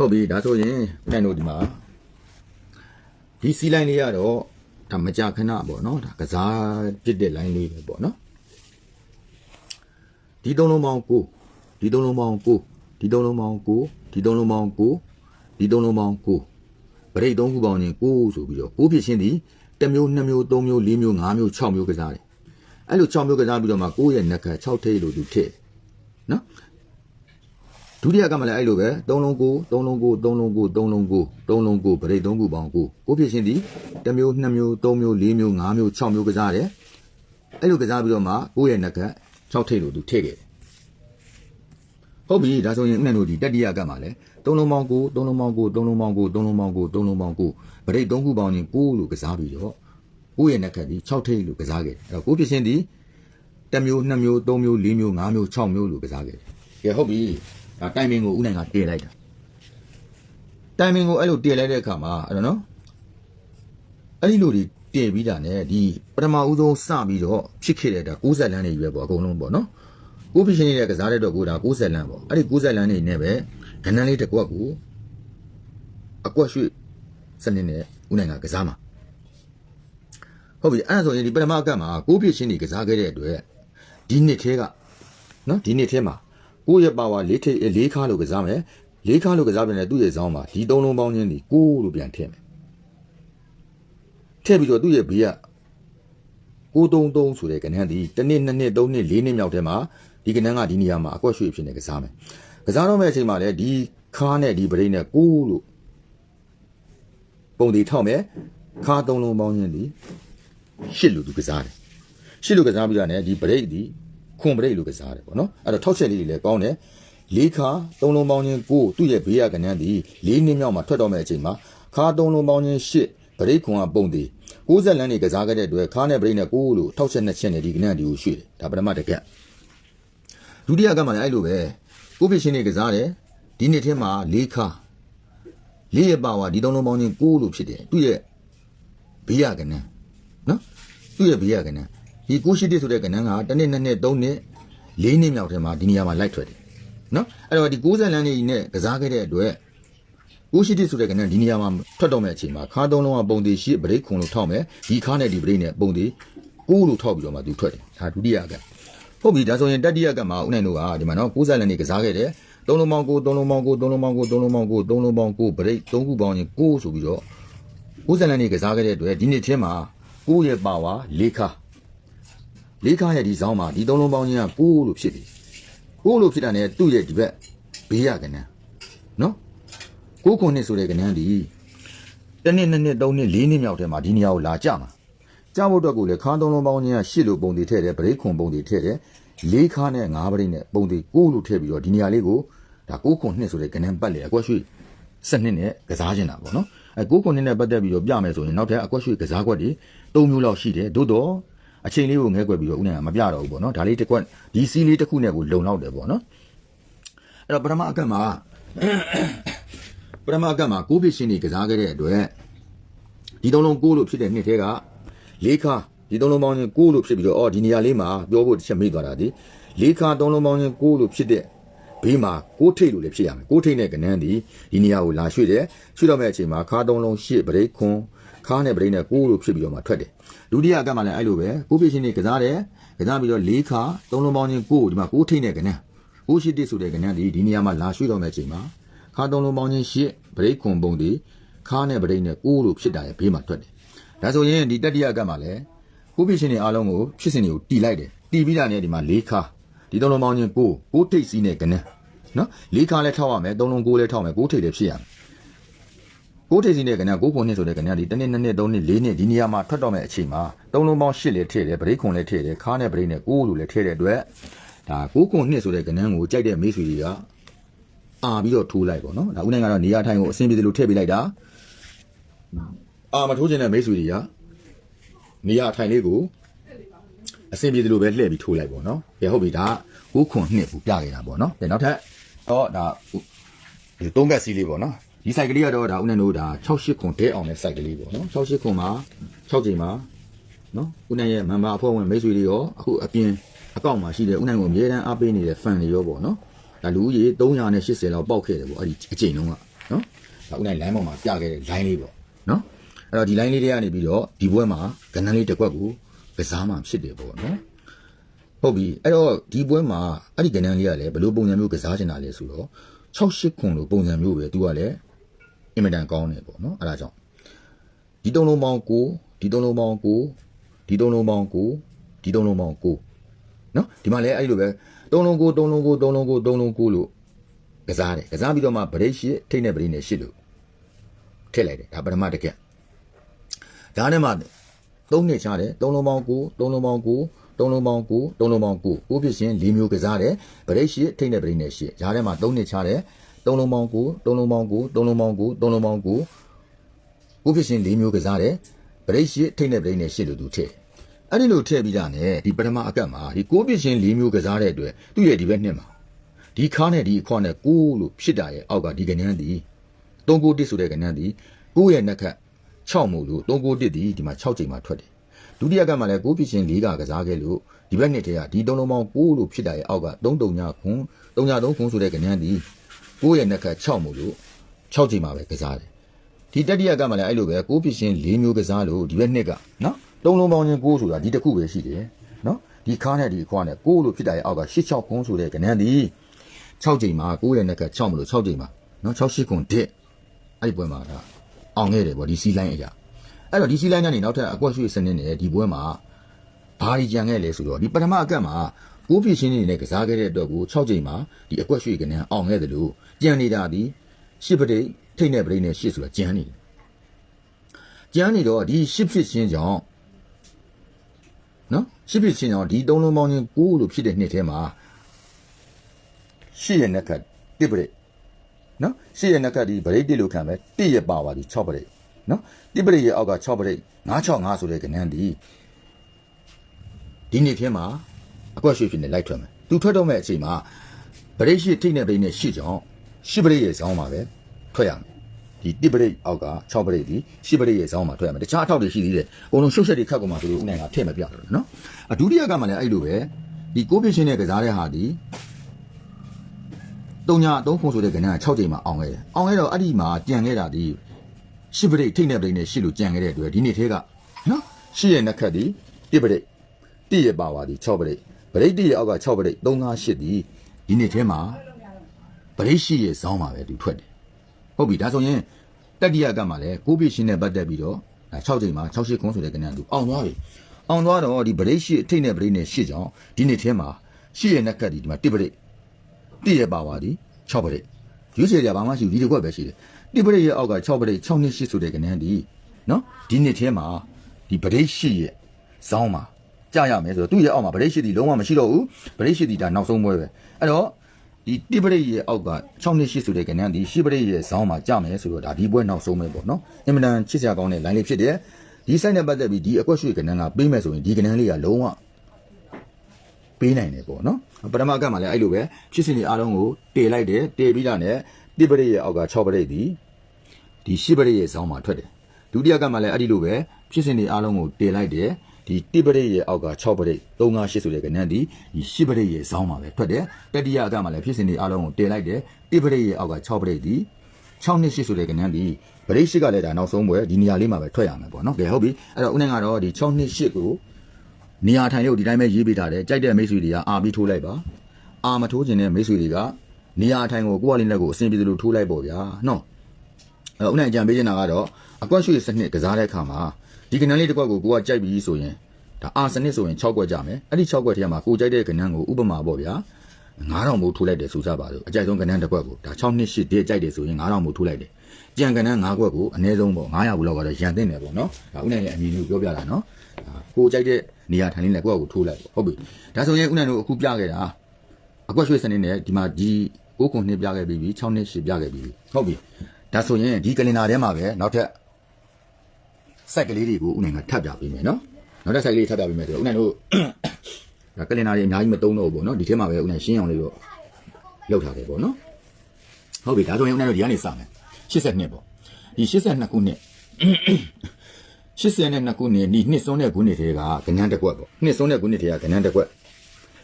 ဟုတ်ပြီဒါဆိုရင်နိုင်တို့ဒီမှာဒီစီလိုင်းလေးကတော့ဒါမကြခဏပေါ့နော်ဒါကစားပြစ်တဲ့လိုင်းလေးပဲပေါ့နော်ဒီသုံးလုံးပေါင်းကိုဒီသုံးလုံးပေါင်းကိုဒီသုံးလုံးပေါင်းကိုဒီသုံးလုံးပေါင်းကိုဒီသုံးလုံးပေါင်းကိုဗရိတ်သုံးခုပေါင်းရင်ကိုဆိုပြီးတော့ကိုဖြစ်ရှင်းသည်တစ်မျိုးနှစ်မျိုးသုံးမျိုးလေးမျိုးငါးမျိုး၆မျိုးကစားတယ်အဲ့လို6မျိုးကစားပြီးတော့မှကိုရဲ့နက်ခတ်6ထိပ်လို့သူထည့်နော် ဒုတိယကမှလည်းအဲ့လိုပဲ3လုံးကို3လုံးကို3လုံးကို3လုံးကို3လုံးကိုဗရိတ်3ခုပေါင်းကိုကိုဖြစ်ရှင်သည်တစ်မျိုးနှစ်မျိုးသုံးမျိုးလေးမျိုးငါးမျိုး6မျိုးကစားတယ်အဲ့လိုကစားပြီးတော့မှကိုယ့်ရဲ့နက်က6ထိပ်လို့သူထည့်ခဲ့တယ်ဟုတ်ပြီဒါဆိုရင်ဥနဲ့တို့ဒီတတိယကမှလည်း3လုံးပေါင်းကို3လုံးပေါင်းကို3လုံးပေါင်းကို3လုံးပေါင်းကို3လုံးပေါင်းကိုဗရိတ်3ခုပေါင်းရင်ကိုလို့ကစားပြီးတော့ကိုယ့်ရဲ့နက်ကဒီ6ထိပ်လို့ကစားခဲ့တယ်အဲ့တော့ကိုဖြစ်ရှင်သည်တစ်မျိုးနှစ်မျိုးသုံးမျိုးလေးမျိုးငါးမျိုး6မျိုးလို့ကစားခဲ့တယ်ကဲဟုတ်ပြီ ဒါတိုင်မင်ကိုဥနိုင်ကတည်လိုက်တာတိုင်မင်ကိုအဲ့လိုတည်လိုက်တဲ့အခါမှာအဲ့တော့နော်အဲ့ဒီလိုဒီတည်ပြီးတာ ਨੇ ဒီပထမဦးဆုံးစပြီးတော့ဖြစ်ခဲ့တဲ့ဒါ60လမ်းနေရွယ်ပေါ့အကုန်လုံးပေါ့နော်ကိုဖြစ်ရှင်နေတဲ့ကစားတဲ့တော့ကိုဒါ60လမ်းပေါ့အဲ့ဒီ60လမ်းနေနဲ့ပဲခဏလေးတစ်ကွက်ကိုအကွက်ရွှေ့စနစ်နဲ့ဥနိုင်ကကစားမှာဟုတ်ပြီအဲ့ဒါဆိုရင်ဒီပထမအကတ်မှာကိုဖြစ်ရှင်နေကစားခဲ့တဲ့အတွက်ဒီနှစ်ထဲကနော်ဒီနှစ်ထဲမှာ ကိုယ့်ရဲ့ပါဝါလေးထိပ်လေးခါလို့ကစားမယ်လေးခါလို့ကစားပြန်တယ်သူ့ရဲ့ဇောင်းမှာဒီသုံးလုံးပေါင်းချင်းဒီကိုလို့ပြန်ထည့်မယ်ထည့်ပြီးတော့သူ့ရဲ့ဘေးက933ဆိုတဲ့ကဏ္ဍဒီတစ်နှစ်နှစ်နှစ်သုံးနှစ်လေးနှစ်မြောက်ထဲမှာဒီကဏ္ဍကဒီနေရာမှာအကွက်ရွှေ့ဖြစ်နေကစားမယ်ကစားတော့မယ့်အချိန်မှာလည်းဒီခါနဲ့ဒီပရိတ်နဲ့ကိုလို့ပုံဒီထောက်မယ်ခါသုံးလုံးပေါင်းချင်းဒီရှစ်လို့သူကစားတယ်ရှစ်လို့ကစားပြီးတော့ねဒီပရိတ်ဒီ ခွန်ပရိတ်လို့ကစားတယ်ပေါ့နော်အဲ့တော့ထောက်ချက်လေးတွေလည်းကောင်းတယ်လေးခါသုံးလုံးပေါင်းချင်းကိုသူ့ရဲ့ဘေးရကနန်းဒီလေးနှစ်မြောက်မှာထွက်တော့မယ့်အချိန်မှာခါသုံးလုံးပေါင်းချင်းရှစ်ပရိတ်ခွန်ကပုံသေး60လမ်းနေကစားခဲ့တဲ့အတွက်ခါနဲ့ပရိတ်နဲ့ကိုလို့ထောက်ချက်နှစ်ချက်နဲ့ဒီကနန်းဒီကိုရွှေ့တယ်ဒါပထမတစ်ကက်ဒုတိယကမှလည်းအဲ့လိုပဲကိုဖြစ်ရှင်နေကစားတယ်ဒီနှစ်ထဲမှာလေးခါလေးရပါဝါဒီသုံးလုံးပေါင်းချင်းကိုလို့ဖြစ်တယ်သူ့ရဲ့ဘေးရကနန်းနော်သူ့ရဲ့ဘေးရကနန်း ဒီကိုရှိတစ်ဆိုတဲ့ကဏ္ဍကတစ်နှစ်နှစ်နှစ်သုံးနှစ်လေးနှစ်မြောက်ထဲမှာဒီနေရာမှာလိုက်ထွက်တယ်နော်အဲ့တော့ဒီ60လမ်းလေးနဲ့ကစားခဲ့တဲ့အတွက်ကိုရှိတစ်ဆိုတဲ့ကဏ္ဍဒီနေရာမှာထွက်တော့မဲ့အချိန်မှာခါသုံးလုံးကပုံသေးရှိဗရိတ်ခွန်လို့ထောက်မယ်ဒီခါနဲ့ဒီဗရိတ်နဲ့ပုံသေးကိုလို့ထောက်ပြီးတော့မှသူထွက်တယ်ဒါဒုတိယကဟုတ်ပြီဒါဆိုရင်တတိယကမှာဦးနိုင်တို့ကဒီမှာနော်60လမ်းနေကစားခဲ့တယ်သုံးလုံးပေါင်းကိုသုံးလုံးပေါင်းကိုသုံးလုံးပေါင်းကိုသုံးလုံးပေါင်းကိုသုံးလုံးပေါင်းကိုဗရိတ်သုံးခုပေါင်းရင်ကိုဆိုပြီးတော့60လမ်းနေကစားခဲ့တဲ့အတွက်ဒီနေ့ချင်းမှာကိုရဲ့ပါဝါ၄ခါ လေးခါရဲ့ဒီဇောင်းမှာဒီသုံးလုံးပေါင်းချင်းကကိုလို့ဖြစ်ပြီကိုလို့ဖြစ်တာ ਨੇ သူ့ရဲ့ဒီဘက်ဘေးရကနန်းနော်ကိုခုနှစ်ဆိုတဲ့ကနန်းဒီတစ်နှစ်နှစ်နှစ်သုံးနှစ်လေးနှစ်မြောက်ထဲမှာဒီနေရာကိုလာကြမှာကြဖို့အတွက်ကိုလေခါသုံးလုံးပေါင်းချင်းကရှစ်လို့ပုံတည်ထည့်တယ်ဗရိတ်ခွန်ပုံတည်ထည့်တယ်လေးခါနဲ့ငါးဗရိတ်နဲ့ပုံတည်ကိုလို့ထည့်ပြီးတော့ဒီနေရာလေးကိုဒါကိုခုနှစ်ဆိုတဲ့ကနန်းပတ်လေအကွက်ရွှေ့စနစ်နဲ့ကစားကျင်တာပေါ့နော်အဲကိုခုနှစ်နဲ့ပတ်သက်ပြီးတော့ပြမယ်ဆိုရင်နောက်ထပ်အကွက်ရွှေ့ကစားကွက်တွေ၃မျိုးလောက်ရှိတယ်သို့တော့ အချိန်လေးကိုငဲကွက်ပြီးတော့ဦးနိုင်ကမပြတော့ဘူးပေါ့နော်ဒါလေးတစ်ခွက်ဒီစီးလေးတစ်ခုနဲ့ကိုလုံလောက်တယ်ပေါ့နော်အဲ့တော့ပထမအကတ်မှာပထမအကတ်မှာကိုးဖြစ်ရှင်နေကစားခဲ့တဲ့အတွက်ဒီသုံးလုံးကိုးလို့ဖြစ်တဲ့နှစ်ထဲကလေးခါဒီသုံးလုံးပေါင်းချင်းကိုးလို့ဖြစ်ပြီးတော့အော်ဒီနေရာလေးမှာပြောဖို့တစ်ချက်မေ့သွားတာဒီလေးခါသုံးလုံးပေါင်းချင်းကိုးလို့ဖြစ်တဲ့ဘေးမှာကိုးထိတ်လို့လည်းဖြစ်ရမယ်ကိုးထိတ်နဲ့ကနန်းဒီဒီနေရာကိုလာရွှေ့တယ်ရွှေ့တော့မယ့်အချိန်မှာခါသုံးလုံးရှစ်ဗရိတ်ခွန် ခါနဲ့ဗရိတ်နဲ့ကိုးလို့ဖြစ်ပြီးတော့မှထွက်တယ်ဒုတိယအကမှလည်းအဲ့လိုပဲကိုဖြစ်ရှင်နေကစားတယ်ကစားပြီးတော့၄ခါသုံးလုံးပေါင်းချင်းကိုဒီမှာကိုထိတ်နေကနန်းကိုရှိတစ်ဆိုတဲ့ကနန်းဒီဒီနေရာမှာလာရွှေ့တော့မယ့်အချိန်မှာခါသုံးလုံးပေါင်းချင်းရှစ်ဗရိတ်ခွန်ပုံဒီခါနဲ့ဗရိတ်နဲ့ကိုလို့ဖြစ်တာရဲ့ဘေးမှာထွက်တယ်ဒါဆိုရင်ဒီတတိယအကမှလည်းကိုဖြစ်ရှင်နေအားလုံးကိုဖြစ်စဉ်တွေကိုတီလိုက်တယ်တီပြီးတာနဲ့ဒီမှာ၄ခါဒီသုံးလုံးပေါင်းချင်းကိုကိုထိတ်စီးနေကနန်းနော်၄ခါလည်းထောက်ရမယ်သုံးလုံးကိုလည်းထောက်မယ်ကိုထိတ်လည်းဖြစ်ရမယ် ကိုထိပ်စီနဲ့ကနကိုခုနှစ်ဆိုတဲ့ကနဒီတစ်နှစ်နှစ်နှစ်သုံးနှစ်လေးနှစ်ဒီနေရာမှာထွက်တော့မဲ့အချိန်မှာသုံးလုံးပေါင်းရှစ်လည်းထည့်တယ်ဗရိတ်ခွန်လည်းထည့်တယ်ခါနဲ့ဗရိတ်နဲ့ကိုလိုလည်းထည့်တဲ့အတွက်ဒါကိုခုနှစ်ဆိုတဲ့ကနန်းကိုကြိုက်တဲ့မိတ်ဆွေတွေကအာပြီးတော့ထိုးလိုက်ပေါ့နော်ဒါဦးနိုင်ကတော့နေရာထိုင်ကိုအဆင်ပြေတယ်လို့ထည့်ပေးလိုက်တာအာမထိုးခြင်းတဲ့မိတ်ဆွေတွေကနေရာထိုင်လေးကိုအဆင်ပြေတယ်လို့ပဲလှည့်ပြီးထိုးလိုက်ပေါ့နော်ကဲဟုတ်ပြီဒါကိုခွန်နှစ်ကိုပြခဲ့တာပေါ့နော်ကဲနောက်ထပ်တော့ဒါဒီသုံးဘက်စီးလေးပေါ့နော် ဒီစိုက်ကလေးကတော့ဒါဦးနိုင်တို့ဒါ68ခွန်တဲအောင်တဲ့စိုက်ကလေးပေါ့နော်68ခွန်မှာ6ချိန်မှာနော်ဦးနိုင်ရဲ့မန်ဘာအဖွဲ့ဝင်မိတ်ဆွေတွေရောအခုအပြင်အကောင့်မှာရှိတဲ့ဦးနိုင်ကိုအမြဲတမ်းအားပေးနေတဲ့ fan တွေရောပေါ့နော်ဒါလူဦးရေ380လောက်ပေါက်ခဲ့တယ်ပေါ့အဲ့ဒီအချိန်တုန်းကနော်ဒါဦးနိုင်လိုင်းပေါ်မှာပြခဲ့တဲ့ line လေးပေါ့နော်အဲ့တော့ဒီ line လေးတွေကနေပြီးတော့ဒီဘွဲမှာကဏ္ဍလေးတစ်ခွက်ကိုကစားမှဖြစ်တယ်ပေါ့နော်ဟုတ်ပြီအဲ့တော့ဒီပွဲမှာအဲ့ဒီကဏ္ဍလေးကလည်းဘယ်လိုပုံစံမျိုးကစားချင်တာလဲဆိုတော့68ခွန်လိုပုံစံမျိုးပဲသူကလည်းအ င်မတန်ကောင်းတယ်ပေါ့နော်အဲ့ဒါကြောင့်ဒီသုံးလုံးပေါင်းကိုဒီသုံးလုံးပေါင်းကိုဒီသုံးလုံးပေါင်းကိုဒီသုံးလုံးပေါင်းကိုနော်ဒီမှာလည်းအဲ့လိုပဲသုံးလုံးကိုသုံးလုံးကိုသုံးလုံးကိုသုံးလုံးကိုလို့ကစားတယ်ကစားပြီးတော့မှဗရိတ်ရှိထိတ်နဲ့ဗရိတ်နဲ့ရှိလို့ထည့်လိုက်တယ်ဒါပထမတစ်ကက်ဒါနဲ့မှသုံးနှစ်ချတယ်သုံးလုံးပေါင်းကိုသုံးလုံးပေါင်းကိုသုံးလုံးပေါင်းကိုသုံးလုံးပေါင်းကိုကိုဖြစ်ရှင်၄မျိုးကစားတယ်ဗရိတ်ရှိထိတ်နဲ့ဗရိတ်နဲ့ရှိဒါထဲမှာသုံးနှစ်ချတယ် သုံးလုံးပေါင်းကိုသုံးလုံးပေါင်းကိုသုံးလုံးပေါင်းကိုသုံးလုံးပေါင်းကိုကိုဖြစ်ရှင်၄မျိုးကစားတယ်ဗရိတ်ရှိထိတ်နဲ့ဗရိတ်နဲ့ရှိလို့သူထည့်အဲ့ဒီလိုထည့်ပြီးတာနဲ့ဒီပထမအကတ်မှာဒီကိုဖြစ်ရှင်၄မျိုးကစားတဲ့အတွက်သူ့ရဲ့ဒီဘက်နှစ်မှာဒီခါနဲ့ဒီအခွာနဲ့ကိုလို့ဖြစ်တာရဲ့အောက်ကဒီကနန်းဒီ၃ကိုတစ်ဆိုတဲ့ကနန်းဒီကိုရဲ့နှက်ခတ်6မို့လို့၃ကိုတစ်ဒီဒီမှာ6ချိန်မှာထွက်တယ်ဒုတိယကမှလည်းကိုဖြစ်ရှင်၄ကကစားခဲ့လို့ဒီဘက်နှစ်တည်းကဒီသုံးလုံးပေါင်း6လို့ဖြစ်တာရဲ့အောက်က3တုံညာခွန်း3ညာ3ခွန်းဆိုတဲ့ကနန်းဒီ ကိုရဲ့နှက်ခတ်6မို့လို့6ချိန်မှာပဲကစားတယ်ဒီတတိယကမှလည်းအဲ့လိုပဲကိုးဖြစ်ရှင်၄မျိုးကစားလို့ဒီဘက်နှစ်ကနော်သုံးလုံးပေါင်းချင်းကိုးဆိုတာဒီတစ်ခုပဲရှိတယ်နော်ဒီခါနဲ့ဒီခွာနဲ့ကိုးလို့ဖြစ်တာရဲ့အောက်က၈6ခုံးဆိုတဲ့ကဏ္ဍဒီ6ချိန်မှာကိုးရဲ့နှက်က6မလို့6ချိန်မှာနော်6 8ခုတစ်အဲ့ဒီပွဲမှာကအောင်ခဲ့တယ်ပေါ့ဒီစီလိုင်းအရာအဲ့တော့ဒီစီလိုင်းကနေနောက်ထပ်အကွက်ရွှေစနစ်နဲ့ဒီပွဲမှာဘာကြီးကြံခဲ့လဲဆိုတော့ဒီပထမအကတ်မှာ ကိုးဖြစ်ရှင်နေနဲ့ကစားခဲ့တဲ့အတွက်ကို6ချိန်မှာဒီအကွက်ရွှေကဏ္ဍအောင်ခဲ့တယ်လို့ကြံနေတာဒီရှစ်ပတိတ်ထိတ်နဲ့ပရိတ်နဲ့ရှစ်ဆိုတာကြံနေတယ်ကြံနေတော့ဒီရှစ်ဖြစ်ရှင်ကြောင့်နော်ရှစ်ဖြစ်ရှင်ကြောင့်ဒီသုံးလုံးပေါင်းချင်းကိုးလို့ဖြစ်တဲ့နှစ်ထဲမှာရှစ်ရဲ့နှက်ကတစ်ပရိတ်နော်ရှစ်ရဲ့နှက်ကဒီပရိတ်တစ်လို့ခံမယ်တစ်ရဲ့ပါပါဒီ6ပရိတ်နော်တစ်ပရိတ်ရဲ့အောက်က6ပရိတ်965ဆိုတဲ့ကဏ္ဍဒီဒီနှစ်ထဲမှာ အကွက်ရွှေဖြစ်နေလိုက်ထွက်မယ်သူထွက်တော့မဲ့အချိန်မှာပရိတ်ရှိထိတ်နဲ့ပရိတ်နဲ့ရှစ်ကြောင့်ရှစ်ပရိတ်ရဲ့ဇောင်းပါပဲထွက်ရမယ်ဒီတစ်ပရိတ်အောက်က6ပရိတ်ဒီရှစ်ပရိတ်ရဲ့ဇောင်းမှာထွက်ရမယ်တခြားအထောက်တွေရှိသေးတယ်အကုန်လုံးရှုပ်ရှက်တွေခတ်ကုန်မှာဆိုလို့ဦးနိုင်ကထည့်မပြတော့နော်အဒုတိယကမှလည်းအဲ့လိုပဲဒီကိုပစ်ရှင်နဲ့ကစားတဲ့ဟာဒီတုံညာသုံးခုဆိုတဲ့ကဏ္ဍက6ချိန်မှာအောင်ခဲ့တယ်အောင်ခဲ့တော့အဲ့ဒီမှာကြံခဲ့တာဒီရှစ်ပရိတ်ထိတ်နဲ့ပရိတ်နဲ့ရှစ်လို့ကြံခဲ့တဲ့အတွက်ဒီနေ့ထဲကနော်ရှစ်ရဲ့နှက်ခတ်ဒီတစ်ပရိတ်တိရဲ့ပါပါဒီ6ပရိတ် ပရိတ်တိရဲ့အောက်က6ပရိတ်3 5 8ဒီဒီနေ့ထဲမှာပရိတ်ရှိရဲ့ဇောင်းမှာပဲသူထွက်တယ်ဟုတ်ပြီဒါဆိုရင်တတိယကမှလည်းကိုပြည့်ရှင်းနဲ့ပတ်သက်ပြီးတော့ဒါ6ချိန်မှာ6ရှိခွန်းဆိုတဲ့ကဏ္ဍသူအောင်သွားပြီအောင်သွားတော့ဒီဗရိတ်ရှိအထိတ်နဲ့ဗရိတ်နဲ့ရှစ်ကြောင်ဒီနေ့ထဲမှာရှစ်ရဲ့နှက်ကတ်ဒီဒီမှာတစ်ဗရိတ်တစ်ရဲ့ပါပါဒီ6ဗရိတ်ရွေးချယ်ကြဘာမှရှိဘူးဒီတစ်ခွက်ပဲရှိတယ်တစ်ဗရိတ်ရဲ့အောက်က6ဗရိတ်6နှစ်ရှစ်ဆိုတဲ့ကဏ္ဍဒီနော်ဒီနေ့ထဲမှာဒီဗရိတ်ရှိရဲ့ဇောင်းမှာ ကြာရမယ်ဆိုတော့သူ့ရဲ့အောက်မှာဗရိတ်ရှိဒီလုံးဝမရှိတော့ဘူးဗရိတ်ရှိဒီဒါနောက်ဆုံးပွဲပဲအဲ့တော့ဒီတိပရိတ်ရဲ့အောက်က6နှစ်ရှိဆိုတဲ့ကဏ္ဍဒီရှိပရိတ်ရဲ့ဇောင်းမှာကြမယ်ဆိုတော့ဒါဒီပွဲနောက်ဆုံးပဲပေါ့နော်အင်မတန်ချစ်စရာကောင်းတဲ့ line လေးဖြစ်တယ်ဒီ site နဲ့ပတ်သက်ပြီးဒီအကွက်ရွှေကဏ္ဍကပေးမယ်ဆိုရင်ဒီကဏ္ဍလေးကလုံးဝပေးနိုင်တယ်ပေါ့နော်ပထမကမှလည်းအဲ့လိုပဲဖြစ်စဉ်တွေအားလုံးကိုတေလိုက်တယ်တေပြီးတာနဲ့တိပရိတ်ရဲ့အောက်က6ပရိတ်ဒီဒီရှိပရိတ်ရဲ့ဇောင်းမှာထွက်တယ်ဒုတိယကမှလည်းအဲ့ဒီလိုပဲဖြစ်စဉ်တွေအားလုံးကိုတေလိုက်တယ် ဒီတိပရိတ်ရဲ့အောက်က6ပရိတ်3 5 8ဆိုတဲ့ကဏ္ဍဒီဒီရှိပရိတ်ရဲ့ဇောင်းမှာပဲထွက်တယ်တတိယကမှလည်းဖြစ်စဉ်တွေအားလုံးကိုတေလိုက်တယ်တိပရိတ်ရဲ့အောက်က6ပရိတ်ဒီ6နှစ်8ဆိုတဲ့ကဏ္ဍဒီပရိတ်ရှိကလည်းဒါနောက်ဆုံးပွဲဒီနေရာလေးမှာပဲထွက်ရမယ်ပေါ့နော်ကဲဟုတ်ပြီအဲ့တော့ဦးနိုင်ကတော့ဒီ6နှစ်8ကိုနေရာထိုင်လို့ဒီတိုင်းပဲရေးပေးထားတယ်ကြိုက်တဲ့မိတ်ဆွေတွေကအာပြီးထိုးလိုက်ပါအာမထိုးခြင်းတဲ့မိတ်ဆွေတွေကနေရာထိုင်ကိုကိုယ့်အလေးလက်ကိုအဆင်ပြေသလိုထိုးလိုက်ပေါ့ဗျာနော်အဲ့တော့ဦးနိုင်အကြံပေးချင်တာကတော့အကွက်ရွှေစနစ်ကစားတဲ့အခါမှာ ဒီကဏ္ဍလေးတစ်ကွက်ကိုကိုကကြိုက်ပြီးဆိုရင်ဒါအာစနစ်ဆိုရင်6ကွက်ကြမယ်အဲ့ဒီ6ကွက်ထဲမှာကိုကြိုက်တဲ့ကဏ္ဍကိုဥပမာပေါ့ဗျာ9000မို့ထိုးလိုက်တယ်ဆိုကြပါစို့အကြိုက်ဆုံးကဏ္ဍတစ်ကွက်ကိုဒါ6နှစ်8တည်းကြိုက်တယ်ဆိုရင်9000မို့ထိုးလိုက်တယ်ကြံကဏ္ဍ9ကွက်ကိုအနည်းဆုံးပေါ့900ဘူးလောက်ကတော့ရန်တင်တယ်ပေါ့နော်ဒါဦးနိုင်ရဲ့အမည်မျိုးပြောပြတာနော်ဒါကိုကြိုက်တဲ့နေရာထိုင်လေးနဲ့ကိုယ့်ကိုထိုးလိုက်ပေါ့ဟုတ်ပြီဒါဆိုရင်ဦးနိုင်တို့အခုပြခဲ့တာအကွက်ရွှေစနစ်နဲ့ဒီမှာဒီ9ခုနှစ်ပြခဲ့ပြီးပြီ6နှစ်8ပြခဲ့ပြီးပြီဟုတ်ပြီဒါဆိုရင်ဒီကလင်နာထဲမှာပဲနောက်ထပ် စက်ကလေးတွေကိုဦးနိုင်ကထပ်ပြပေးမယ်နော်နောက်တစ်ဆိုင်ကလေးထပ်ပြပေးမယ်ဆိုတော့ဦးနိုင်တို့ဒါကလင်နာတွေအများကြီးမသုံးတော့ဘူးပေါ့နော်ဒီထဲမှာပဲဦးနိုင်ရှင်းအောင်လေးတော့လောက်ထားတယ်ပေါ့နော်ဟုတ်ပြီဒါဆိုရင်ဦးနိုင်တို့ဒီကနေစမယ်82ပေါ့ဒီ82ခုနှစ်82ခုနှစ်ဒီနှစ်စွန်းတဲ့ခုနှစ်တွေကကဏ္ဍတစ်ကွက်ပေါ့နှစ်စွန်းတဲ့ခုနှစ်တွေကကဏ္ဍတစ်ကွက်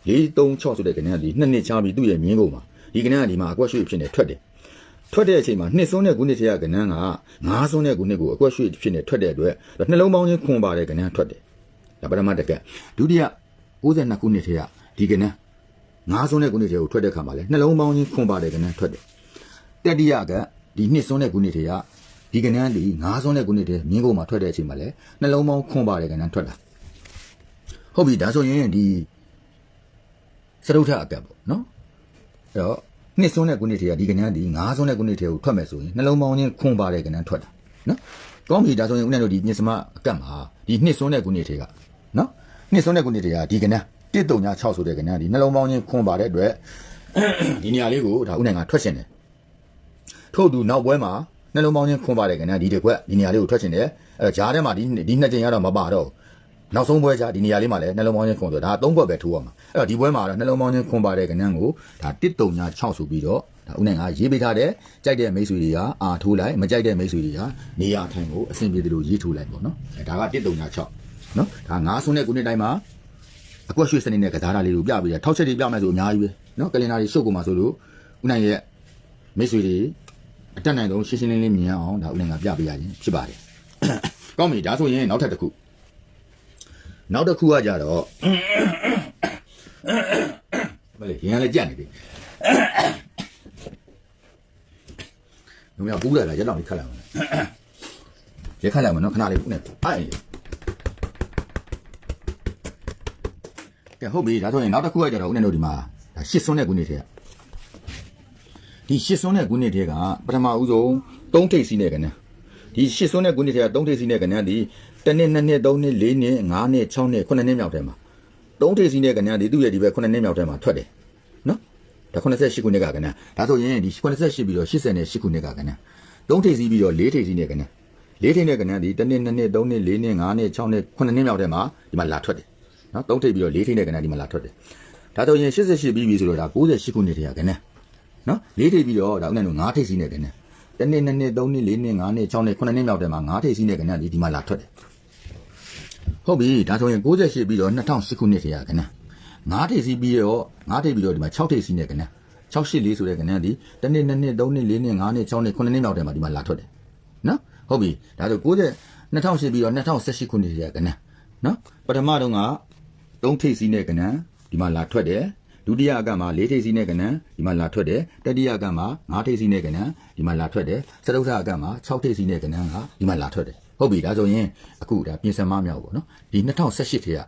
436ဆိုတဲ့ကဏ္ဍကဒီနှစ်နှစ်ချပြီးသူ့ရဲ့မြင်းကုန်မှာဒီကဏ္ဍကဒီမှာအကွက်ရွှေ့ဖြစ်နေထွက်တယ် ထွက်တဲ့အချိန်မှာနှစ်စွန်းတဲ့ခုနှစ်ထဲကကဏ္ဍကငါးစွန်းတဲ့ခုနှစ်ကိုအကွက်ရွှေ့ဖြစ်နေထွက်တဲ့အတွက်နှလုံးပေါင်းချင်းခွန်ပါတဲ့ကဏ္ဍထွက်တယ်ဒါပထမတစ်ကက်ဒုတိယ62ခုနှစ်ထဲကဒီကဏ္ဍငါးစွန်းတဲ့ခုနှစ်ထဲကိုထွက်တဲ့ခါမှာလဲနှလုံးပေါင်းချင်းခွန်ပါတဲ့ကဏ္ဍထွက်တယ်တတိယကဒီနှစ်စွန်းတဲ့ခုနှစ်ထဲကဒီကဏ္ဍဒီငါးစွန်းတဲ့ခုနှစ်ထဲမြင်းကုန်မှာထွက်တဲ့အချိန်မှာလဲနှလုံးပေါင်းခွန်ပါတဲ့ကဏ္ဍထွက်လာဟုတ်ပြီဒါဆိုရင်ဒီစရုထအကက်ပေါ့နော်အဲ့တော့ နှစ်စွန်းတဲ့ခုနှစ်တည်းကဒီကဏ္ဍဒီငါးစွန်းတဲ့ခုနှစ်တည်းကိုထွက်မယ်ဆိုရင်နှလုံးပေါင်းချင်းခွန်ပါတဲ့ကဏ္ဍထွက်တာနော်ကောင်းပြီဒါဆိုရင်ဦးနဲ့တို့ဒီညစမအကတ်မှာဒီနှစ်စွန်းတဲ့ခုနှစ်တည်းကနော်နှစ်စွန်းတဲ့ခုနှစ်တည်းကဒီကဏ္ဍ136ဆိုတဲ့ကဏ္ဍဒီနှလုံးပေါင်းချင်းခွန်ပါတဲ့အတွက်ဒီနေရာလေးကိုဒါဦးနိုင်ကထွက်ရှင်တယ်ထို့သူနောက်ပွဲမှာနှလုံးပေါင်းချင်းခွန်ပါတဲ့ကဏ္ဍဒီတစ်ခွက်ဒီနေရာလေးကိုထွက်ရှင်တယ်အဲ့တော့ဂျားထဲမှာဒီဒီနှစ်ကြိမ်ရတော့မပါတော့ဘူး နောက်ဆုံးပွဲကြဒီနေရာလေးမှာလည်းနှလုံးပေါင်းချင်းခွန်ဆိုဒါသုံးခွက်ပဲထိုးရမှာအဲ့တော့ဒီပွဲမှာတော့နှလုံးပေါင်းချင်းခွန်ပါတဲ့ကဏ္ဍကိုဒါ136ဆိုပြီးတော့ဒါဦးနိုင်ကရေးပေးထားတဲ့ကြိုက်တဲ့မိတ်ဆွေတွေကအာထိုးလိုက်မကြိုက်တဲ့မိတ်ဆွေတွေကနေရာထိုင်ကိုအဆင်ပြေတယ်လို့ရေးထိုးလိုက်ပေါ့နော်အဲဒါက136နော်ဒါငါးဆွန်းတဲ့ခုနှစ်တိုင်းမှာအကွက်ရွှေစနေနဲ့ကစားတာလေးကိုပြပြီးတယ်ထောက်ချက်တွေပြမယ်ဆိုအများကြီးပဲနော်ကလင်နာတွေရှုပ်ကုန်မှာဆိုလို့ဦးနိုင်ရဲ့မိတ်ဆွေတွေအတက်နိုင်ဆုံးရှင်းရှင်းလင်းလင်းမြင်အောင်ဒါဦးနိုင်ကပြပေးရခြင်းဖြစ်ပါတယ်ကောင်းပြီဒါဆိုရင်နောက်ထပ်တစ်ခု နောက်တစ်ခုကကြတော့မလေးရင်ကလည်းကြက်နေပြီညောင်ပူးလာတာရက်တော့ခတ်လိုက်အောင်ရက်ခတ်လိုက်အောင်နော်ခဏလေးဦးနဲ့အဲ့ကဲဟုတ်ပြီဒါဆိုရင်နောက်တစ်ခုကကြတော့ဦးနဲ့တို့ဒီမှာဒါရှစ်စွန်းတဲ့ခုနှစ်ထဲကဒီရှစ်စွန်းတဲ့ခုနှစ်ထဲကပထမဦးဆုံးသုံးထိပ်စီးတဲ့ကနန်း ဒီရှစ်စွန်းတဲ့ခုနှစ်ထဲကသုံးထိပ်စီးတဲ့ကနန်းဒီတစ်နှစ်နှစ်နှစ်သုံးနှစ်လေးနှစ်ငါးနှစ်ခြောက်နှစ်ခုနှစ်နှစ်မြောက်ထဲမှာသုံးထိပ်စီးတဲ့ကနန်းဒီသူ့ရဲ့ဒီဘက်ခုနှစ်နှစ်မြောက်ထဲမှာထွက်တယ်နော်ဒါ88ခုနှစ်ကကနန်းဒါဆိုရင်ဒီ88ပြီးတော့88ခုနှစ်ကကနန်းသုံးထိပ်စီးပြီးတော့လေးထိပ်စီးတဲ့ကနန်းလေးထိပ်တဲ့ကနန်းဒီတစ်နှစ်နှစ်နှစ်သုံးနှစ်လေးနှစ်ငါးနှစ်ခြောက်နှစ်ခုနှစ်နှစ်မြောက်ထဲမှာဒီမှာလာထွက်တယ်နော်သုံးထိပ်ပြီးတော့လေးထိပ်တဲ့ကနန်းဒီမှာလာထွက်တယ်ဒါဆိုရင်88ပြီးပြီဆိုတော့ဒါ98ခုနှစ်တည်းကကနန်းနော်လေးထိပ်ပြီးတော့ဒါဥနဲ့တို့9ထိပ်စီးတဲ့ကနန်း တစ်နှစ်နှစ်နှစ်သုံးနှစ်လေးနှစ်ငါးနှစ်ခြောက်နှစ်ခုနှစ်နှစ်မြောက်ထဲမှာ9ထိပ်စီးတဲ့ကနန်းဒီဒီမှာလာထွက်တယ်ဟုတ်ပြီဒါဆိုရင်68ပြီးတော့2008ခုနှစ်တည်းကကနန်း9ထိပ်စီးပြီးတော့9ထိပ်ပြီးတော့ဒီမှာ6ထိပ်စီးနေကနန်း684ဆိုတဲ့ကနန်းဒီတစ်နှစ်နှစ်နှစ်3နှစ်4နှစ်5နှစ်6နှစ်9နှစ်နောက်တည်းမှာဒီမှာလာထွက်တယ်နော်ဟုတ်ပြီဒါဆို90 2008ပြီးတော့2018ခုနှစ်တည်းကကနန်းနော်ပထမတော့က3ထိပ်စီးနေကနန်းဒီမှာလာထွက်တယ် ဒုတိယအကမှာ4ထိပ်စီးနေကနန်းဒီမှာလာထွက်တယ်တတိယအကမှာ5ထိပ်စီးနေကနန်းဒီမှာလာထွက်တယ်စတုထအကမှာ6ထိပ်စီးနေကနန်းကဒီမှာလာထွက်တယ်ဟုတ်ပြီဒါဆိုရင်အခုဒါပြင်ဆင်မမြောက်ပေါ့နော်ဒီ2018ထဲက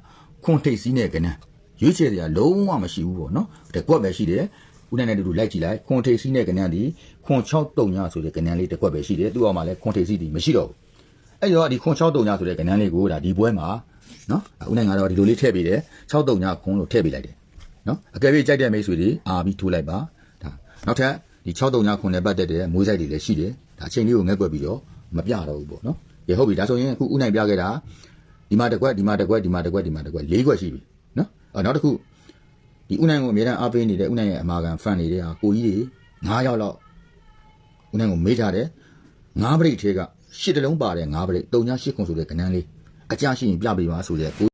ခွန်ထိပ်စီးနေကနန်းရွေးချယ်စရာလုံးဝမရှိဘူးပေါ့နော်တကွက်ပဲရှိတယ်ဦးနိုင်တဲ့တူတူလိုက်ကြည့်လိုက်ခွန်ထိပ်စီးနေကနန်းဒီခွန်6တုံညဆိုတဲ့ကနန်းလေးတကွက်ပဲရှိတယ်သူ့အောက်မှာလည်းခွန်ထိပ်စီးဒီမရှိတော့ဘူးအဲ့တော့ဒီခွန်6တုံညဆိုတဲ့ကနန်းလေးကိုဒါဒီပွဲမှာနော်ဦးနိုင်ကတော့ဒီလိုလေးထည့်ပေးတယ်6တုံညခွန်လို့ထည့်ပေးလိုက်တယ် နော်အကယ်၍ကြိုက်တဲ့မိတ်ဆွေတွေအာပြီးထိုးလိုက်ပါဒါနောက်ထပ်ဒီ6တုံညာခွန်နဲ့ပတ်သက်တဲ့မွေးဆိုင်တွေလည်းရှိတယ်ဒါအချိန်လေးကိုငက်ွက်ပြီးတော့မပြတော့ဘူးပေါ့နော်ရေဟုတ်ပြီဒါဆိုရင်အခုဥနိုင်ပြခဲ့တာဒီမှာတစ်ခွက်ဒီမှာတစ်ခွက်ဒီမှာတစ်ခွက်ဒီမှာတစ်ခွက်၄ခွက်ရှိပြီနော်အော်နောက်တစ်ခုဒီဥနိုင်ကိုအများအားပေးနေတဲ့ဥနိုင်ရဲ့အမာခံဖန်နေတဲ့ဟာကိုကြီးတွေ9ယောက်လောက်ဥနိုင်ကိုမေးထားတယ်9ပရိတ်ထဲကရှစ်တလုံးပါတယ်9ပရိတ်တုံညာရှစ်ခွန်ဆိုတဲ့ကဏ္ဍလေးအကြရှိရင်ပြပေးပါဆိုတဲ့